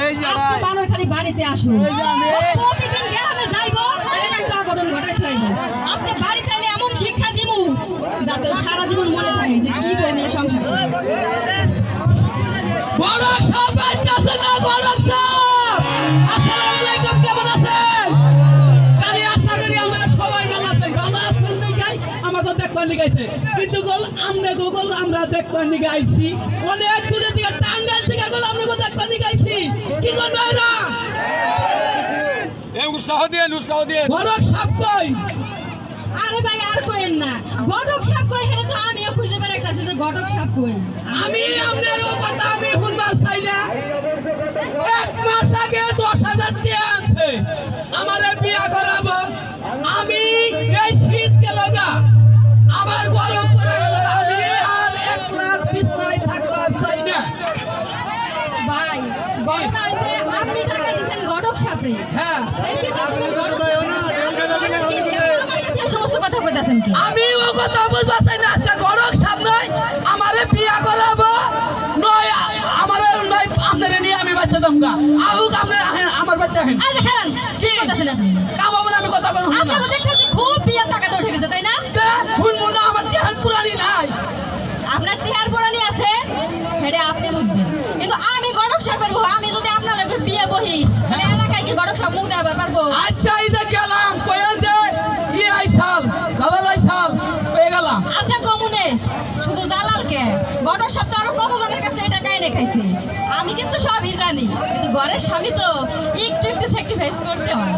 এই আজকে ভাই। বাড়িতে আসুন। এই যে আমি। প্রতিদিন গ্রামে যাইবো আর একটা অঘটন ঘটাই ফেলাইবো আজকে বাড়িতে এলে এমন শিক্ষা দিব যাতে সারা জীবন মনে থাকে যে কি বউ সংসার। বড় সাহেব আইতাছে না বড় সাহেব আসসালামু আলাইকুম কেমন আছেন? কালি আশা করি আমরা সবাই ভালো আছেন ভালো আছেন দেখাই আমাদের দেখবার নিগাইছে কিন্তু গোল আমরা আমরা দেখবার অনেক দূরে থেকে টাঙ্গাল থেকে গোল আমরা দেখবার নিগাইছি কি করবে না এই উৎসাহ দিয়ে উৎসাহ দিয়ে বড় সাহেব কই? আরে ভাই আর কইেন না। ঘটক সাপ কই এটা তো আমিও খুঁজে বেড়াইতেছি যে ঘটক সাপ কই। আমি আপনার ও কথা আমি শুনবার চাই না। এক মাস আগে দশ হাজার টাকা আছে। আমারে বিয়া করাবো। আমি এই শীত গেল আবার গরম পড়ে গেল আমি আর এক লাখ বিছনায় থাকবার চাই না। ভাই আপনি টাকা হ্যাঁ সেই সাপ সমস্ত কথা কইতাছেন কি আমি ও কথা চাই না আজকে গরম সামনে আমারে বিয়া করাবো। নয় আমারে নয় আপনারে নিয়ে আমি বাচ্চা দমগা আহুক আপনার আমার বাচ্চা হেন আচ্ছা খেলেন। কি? কামাবো আমি কথা বলব আপনাকে দেখতেছি খুব বিয়ের টাকাতে উঠে গড়ক সাপ মুখ দেখাবার পারব। আচ্ছা এই যে গেলাম কয়েন যে ই আইসাল লালাল আইসাল পেয়ে গেলাম। আচ্ছা কমুনে শুধু জালালকে গড়ক সাপ তো আরও কতজনের কাছে এটা গায়ে খাইছে? আমি কিন্তু সবই জানি কিন্তু ঘরের স্বামী তো একটু একটু স্যাক্রিফাইস করতে হয়।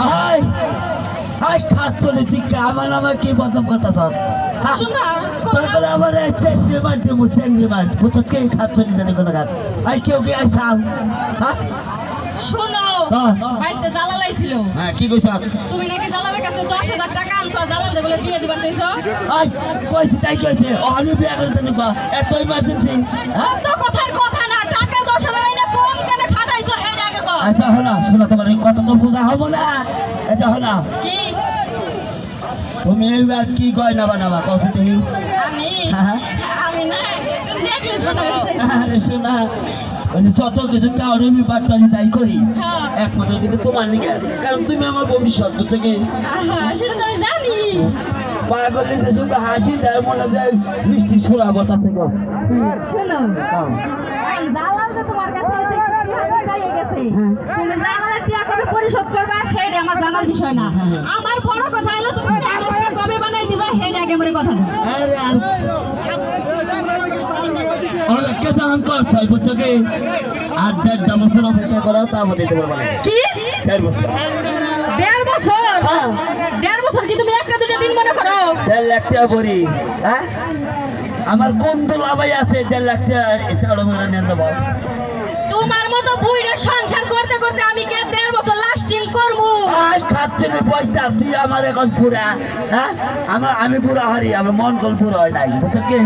হাই হাই খাচ্ছলি ঠিক আমার নামে কি বদম কথা সব তারপরে আমার চেঙ্গি মার দেবো চেঙ্গি মার বুঝত কে খাচ্ছলি জানি কোনো গান আই কেউ কি আইসাম হ্যাঁ? শোনো হ্যাঁ। বাড়িতে জালাল আইছিল। হ্যাঁ কি কইছ? তুমি নাকি জালালের কাছে দশ হাজার টাকা আনছো জালাল বলে বিয়ে দিবার দিছো আই কইছি তাই কইছে। ও আমি বিয়া করে দেন বা এত ইমার্জেন্সি হ্যাঁ? অত কথার কথা না টাকা দশ হাজার আইনা কম কেন খাটাইছো? হেডে আগে তো আচ্ছা হলো শোনো তোমার কথা তো বোঝা হব না। এটা হলো কি? তুমি এইবার কি গয়না বানাবা? দেখি আমি? হ্যাঁ। আমি না একটা নেকলেস বানাতে চাইছি আরে শোনা ওই যে যত কিছু টাউনে বাটপানি তাই করি। হ্যাঁ। একমাত্র কিন্তু তোমার নিকে কারণ তুমি আমার ভবিষ্যৎ বুঝছ কি সেটা তো আমি জানি। হাসি দেয় মনে যায় মিষ্টি শোনাবো তা থেকে শোনো। জালাল যে তোমার কাছে এই যে টিয়া চাইয়ে গেছে তুমি জালালের টিয়া কবে পরিশোধ করবা সেটা আমার জানার বিষয় না। আমার বড় কথা হলো তুমি কবে বানাই দিবা সেটা আমার কথা আরে আর অনেক কথা আম করছ বুঝছ কি আর দেড়টা বছর অপেক্ষা করো তা আমাদের দিতে পারব না। কি? দেড় বছর। দেড় বছর? হ্যাঁ। দেড় বছর কি তুমি একটা দুটো দিন মনে করো? দেড় লাখ টাকা হ্যাঁ? আমার কোন দোলাবাই আছে দেড় লাখ টাকা চাউল মেরে নিয়ে দেবো তোমার মতো বুইরা সংসার করতে করতে আমি কে দেড় বছর লাস্টিং করব? আজ খাচ্ছে না পয়সা তুই আমার এখন পুরা হ্যাঁ? আমার আমি পুরা হারি আমার মন কল পুরা হয় নাই বুঝছ কি?